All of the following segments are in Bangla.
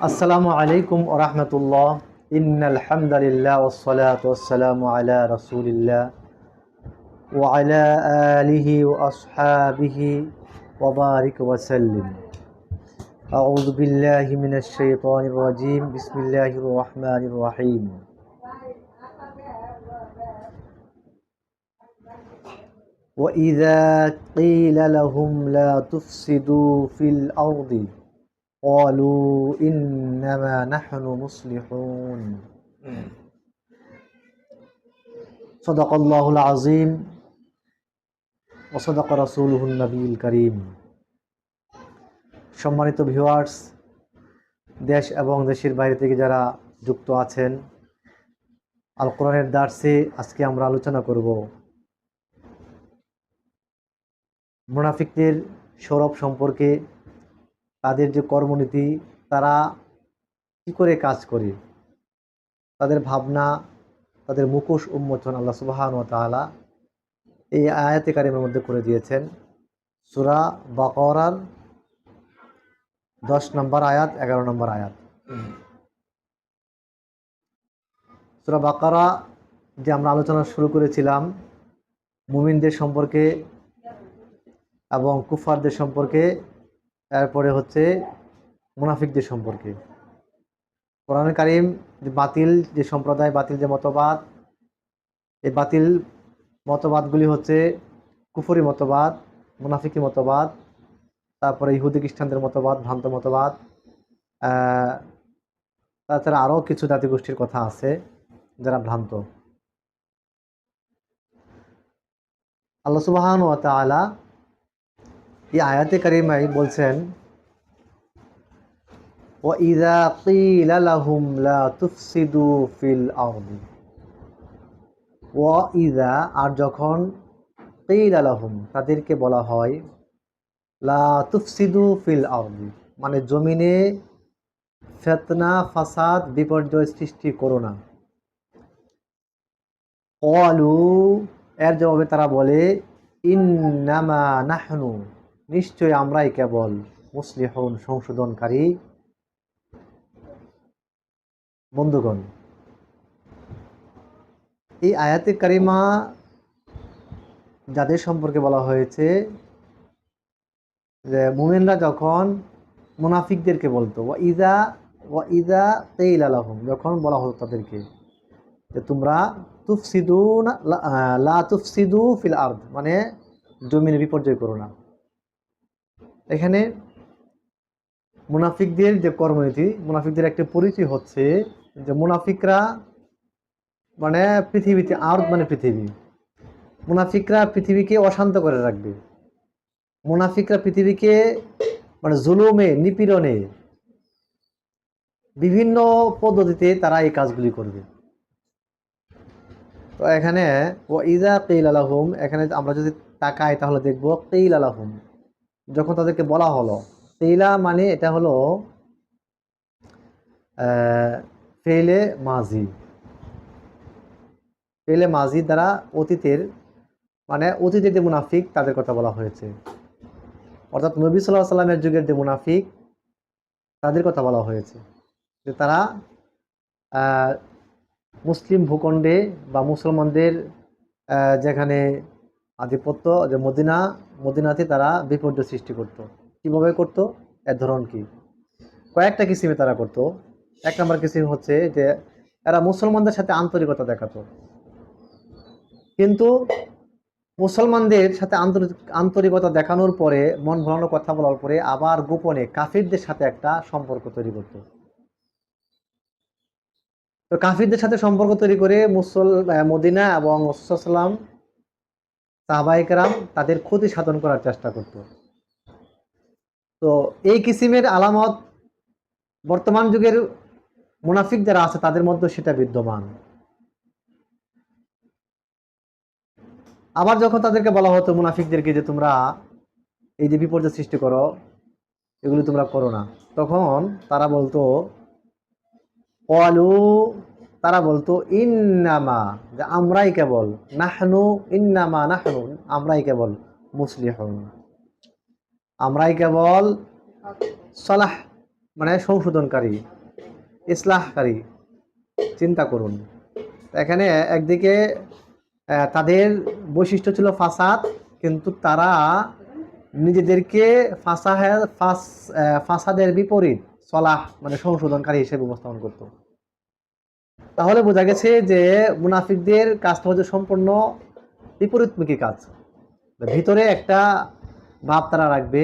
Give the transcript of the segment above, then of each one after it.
আসসালামু আলাইকুম ওরহমতুল্লাহ ইন্নাল হামদুলিল্লাহ ওসসালাতু ওয়াসসালামু আলা রাসূলিল্লাহ ওয়া আলা আলিহি ওয়া আসহাবিহি ওয়া বারিক ওয়া সাল্লিম আউযু বিল্লাহি মিনাশ শাইতানির রাজীম বিসমিল্লাহির রহমানির রহিম وإذا قيل لهم لا تفسدوا في الأرض قالوا إنما نحن مصلحون صدق الله العظيم وصدق رسوله النبي الكريم সম্মানিত ভিউয়ার্স দেশ এবং দেশের বাইরে থেকে যারা যুক্ত আছেন আল কোরআনের দার্সে আজকে আমরা আলোচনা করব মুনাফিকদের সৌরভ সম্পর্কে তাদের যে কর্মনীতি, তারা কী করে কাজ করে? তাদের ভাবনা, তাদের মুখোশ উন্মোচন আল্লাহ সুবাহান ও তাআলা এই আয়াতে কারিমের মধ্যে করে দিয়েছেন। সুরা বাকরার দশ নম্বর আয়াত, এগারো নম্বর আয়াত। সুরা বাকারা যে আমরা আলোচনা শুরু করেছিলাম, মুমিনদের সম্পর্কে এবং কুফারদের সম্পর্কে এরপরে হচ্ছে মুনাফিকদের সম্পর্কে। কোরআন কারিম বাতিল যে সম্প্রদায়, বাতিল যে মতবাদ, এই বাতিল মতবাদগুলি হচ্ছে কুফরি মতবাদ, মুনাফিকি মতবাদ, তারপরে ইহুদি খ্রিস্টানদের মতবাদ, ভ্রান্ত মতবাদ তাছাড়া আরও কিছু জাতিগোষ্ঠীর কথা আছে যারা ভ্রান্ত। আল্লাহ সুবাহান ও তালা এই আয়াতে কারিমাই বলছেন وَإِذَا قِيلَ لَهُمْ لَا تُفْسِدُوا فِي الْأَرْضِ وَإِذَا আর যখন قِيلَ لَهُمْ তাদেরকে বলা হয় লা তুফসিদু ফিল আরদি মানে জমিনে ফেতনা ফাসাদ বিপর্যয় সৃষ্টি করো না কলু এর জবাবে তারা বলে ইন্নামা নাহনু নিশ্চয় আমরাই কেবল মুসলিহন সংশোধনকারী। বন্ধুগণ, এই আয়াতে কারিমা যাদের সম্পর্কে বলা হয়েছে, যে মোমেনরা যখন মুনাফিকদেরকে বলতো, ওয়া ইদা ওয়া ইদা তেইল আলাহম যখন বলা হতো তাদেরকে, যে তোমরা তুফসিদু লা তুফসিদু ফিল আর্দ মানে জমিনে বিপর্যয় করো না। এখানে মুনাফিকদের যে কর্মনীতি, মুনাফিকদের একটা পরিচয় হচ্ছে যে মুনাফিকরা মানে পৃথিবীতে আর মানে পৃথিবী। মুনাফিকরা পৃথিবীকে অশান্ত করে রাখবে। মুনাফিকরা পৃথিবীকে মানে জুলুমে, নিপীড়নে বিভিন্ন পদ্ধতিতে তারা এই কাজগুলি করবে। তো এখানে ও ইজা কেইল আলাহুম এখানে আমরা যদি তাকাই তাহলে দেখব কেইল আলাহুম যখন তাদেরকে বলা হলো কেইলা মানে এটা হলো ফেলে মাঝি ফেলে মাঝি দ্বারা অতীতের মানে অতীতের যে মুনাফিক, তাদের কথা বলা হয়েছে। অর্থাৎ নবী সাল্লাহ সাল্লামের যুগের যে মুনাফিক, তাদের কথা বলা হয়েছে। যে তারা মুসলিম ভূখণ্ডে বা মুসলমানদের যেখানে আধিপত্য যে মদিনা, মদিনাতে তারা বিপর্যয় সৃষ্টি করত। কীভাবে করত? এর ধরন কি? কয়েকটা কিসিমে তারা করত। এক নম্বর কিসিম হচ্ছে যে এরা মুসলমানদের সাথে আন্তরিকতা দেখাতো। কিন্তু মুসলমানদের সাথে আন্তরিক, আন্তরিকতা দেখানোর পরে, মন ভরানো কথা বলার পরে আবার গোপনে কাফিরদের সাথে একটা সম্পর্ক তৈরি করত। তো কাফিরদের সাথে সম্পর্ক তৈরি করে মুসল মদিনা এবং রসুলাম সাহবাইকেরাম তাদের ক্ষতি সাধন করার চেষ্টা করত। তো এই কিসিমের আলামত বর্তমান যুগের মুনাফিক যারা আছে, তাদের মধ্যে সেটা বিদ্যমান। আবার যখন তাদেরকে বলা হতো মুনাফিকদেরকে যে তোমরা এই যে বিপর্যয় সৃষ্টি করো, এগুলি তোমরা করো না, তখন তারা বলতো তারা বলতো, ইন্নামা যে আমরাই কেবল। নাহনু ইন্নামা নাহনু আমরাই কেবল মুসলিহন। আমরাই কেবল সলাহ মানে সংশোধনকারী, ইসলাহকারী, চিন্তা করুন। এখানে একদিকে তাদের বৈশিষ্ট্য ছিল ফাসাদ, কিন্তু তারা নিজেদেরকে ফাসাহের, ফাস ফাসাদের বিপরীত, সলাহ মানে সংশোধনকারী হিসেবে উপস্থাপন করত। তাহলে বোঝা গেছে যে মুনাফিকদের কাজটা হচ্ছে সম্পূর্ণ বিপরীতমুখী কাজ। ভিতরে একটা ভাব তারা রাখবে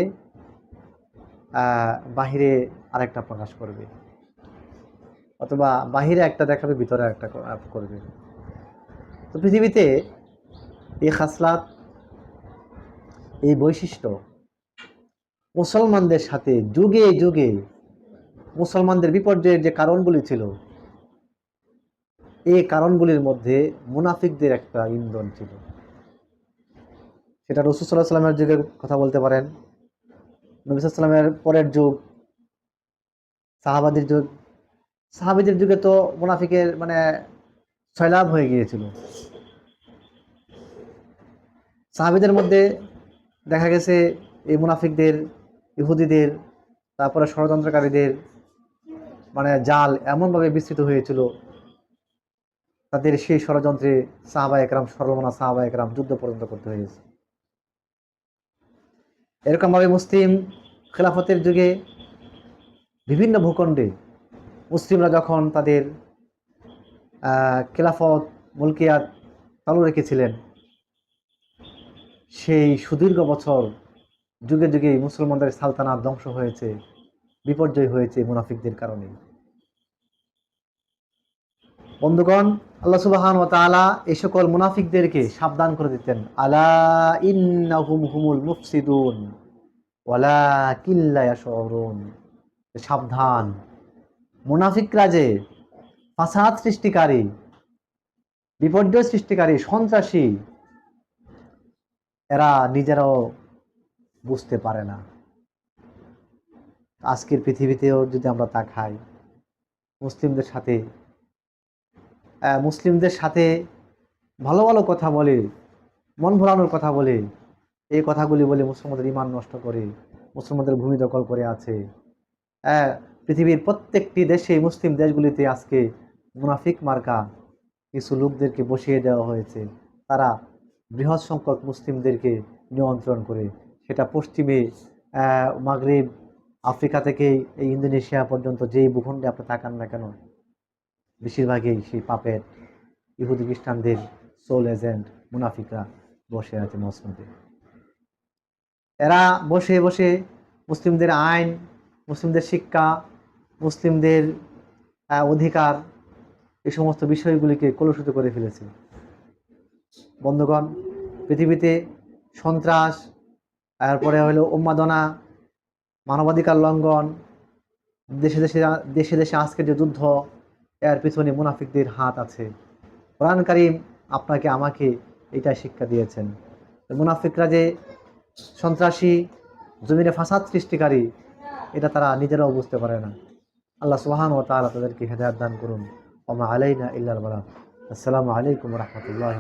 বাহিরে আরেকটা প্রকাশ করবে, অথবা বাহিরে একটা দেখাবে, ভিতরে একটা করবে। তো পৃথিবীতে এই খাসলাত, এই বৈশিষ্ট্য মুসলমানদের সাথে যুগে যুগে মুসলমানদের বিপর্যয়ের যে কারণগুলি ছিল এই কারণগুলির মধ্যে মুনাফিকদের একটা ইন্ধন ছিল। সেটা রসুল্লাহ সাল্লামের যুগের কথা বলতে পারেন। নবী সাল্লামের পরের যুগ, সাহাবাদের যুগ। সাহাবিদের যুগে তো মুনাফিকের মানে সয়লাভ হয়ে গিয়েছিল। সাহাবিদের মধ্যে দেখা গেছে এই মুনাফিকদের, ইহুদিদের, তারপরে ষড়যন্ত্রকারীদের মানে জাল এমনভাবে বিস্তৃত হয়েছিল তাদের সেই ষড়যন্ত্রে সাহাবা একরাম সর্বমনা সাহাবা একরাম যুদ্ধ পর্যন্ত করতে হয়েছে এরকমভাবে মুসলিম খেলাফতের যুগে বিভিন্ন ভূখণ্ডে মুসলিমরা যখন তাদের খেলাফত মুলকিয়াত চালু রেখেছিলেন, সেই সুদীর্ঘ বছর যুগে যুগে মুসলমানদের সালতানাত ধ্বংস হয়েছে, বিপর্যয় হয়েছে মুনাফিকদের কারণে। বন্ধুগণ আল্লাহ সুবাহান ও তাআলা এই সকল মুনাফিকদেরকে সাবধান করে দিতেন। আলা ইন্নাহুম হুমুল মুফসিদুন ওয়ালা কিল্লা ইয়াশউরুন। সাবধান। মুনাফিকরা যে ফাসাদ সৃষ্টিকারী, বিপর্যয় সৃষ্টিকারী, সন্ত্রাসী, এরা নিজেরাও বুঝতে পারে না। আজকের পৃথিবীতেও যদি আমরা তা খাই মুসলিমদের সাথে মুসলিমদের সাথে ভালো ভালো কথা বলে, মন ভোলানোর কথা বলে, এই কথাগুলি বলে মুসলমানদের ইমান নষ্ট করে, মুসলমানদের ভূমি দখল করে আছে। পৃথিবীর প্রত্যেকটি দেশে মুসলিম দেশগুলিতে আজকে মুনাফিক মার্কা কিছু লোকদেরকে বসিয়ে দেওয়া হয়েছে। তারা বৃহৎ সংখ্যক মুসলিমদেরকে নিয়ন্ত্রণ করে। সেটা পশ্চিমে মাগরিব, আফ্রিকা থেকে এই ইন্দোনেশিয়া পর্যন্ত যেই ভূখণ্ডে আপনি তাকান না কেন বেশিরভাগই সেই পাপের ইহুদি খ্রিস্টানদের সোল এজেন্ট মুনাফিকরা বসে আছে মসজিদে। এরা বসে বসে মুসলিমদের আইন, মুসলিমদের শিক্ষা, মুসলিমদের অধিকার এই সমস্ত বিষয়গুলিকে কলুষিত করে ফেলেছে। বন্ধুগণ, পৃথিবীতে সন্ত্রাস, তারপরে হলো উন্মাদনা, মানবাধিকার লঙ্ঘন, দেশে দেশে দেশে দেশে আজকের যে যুদ্ধ এর পিছনে মুনাফিকদের হাত আছে। কোরআন কারিম আপনাকে, আমাকে এটা শিক্ষা দিয়েছেন। মুনাফিকরা যে সন্ত্রাসী, জমিনে ফাঁসাদ সৃষ্টিকারী, এটা তারা নিজেরাও বুঝতে পারে না। আল্লাহ সোহান ও তালা তাদেরকে হেদায়ত দান করুন। ওমা আলাইনা ইল্লাল বালাগ। আসসালামু আলাইকুম রহমতুল্লাহ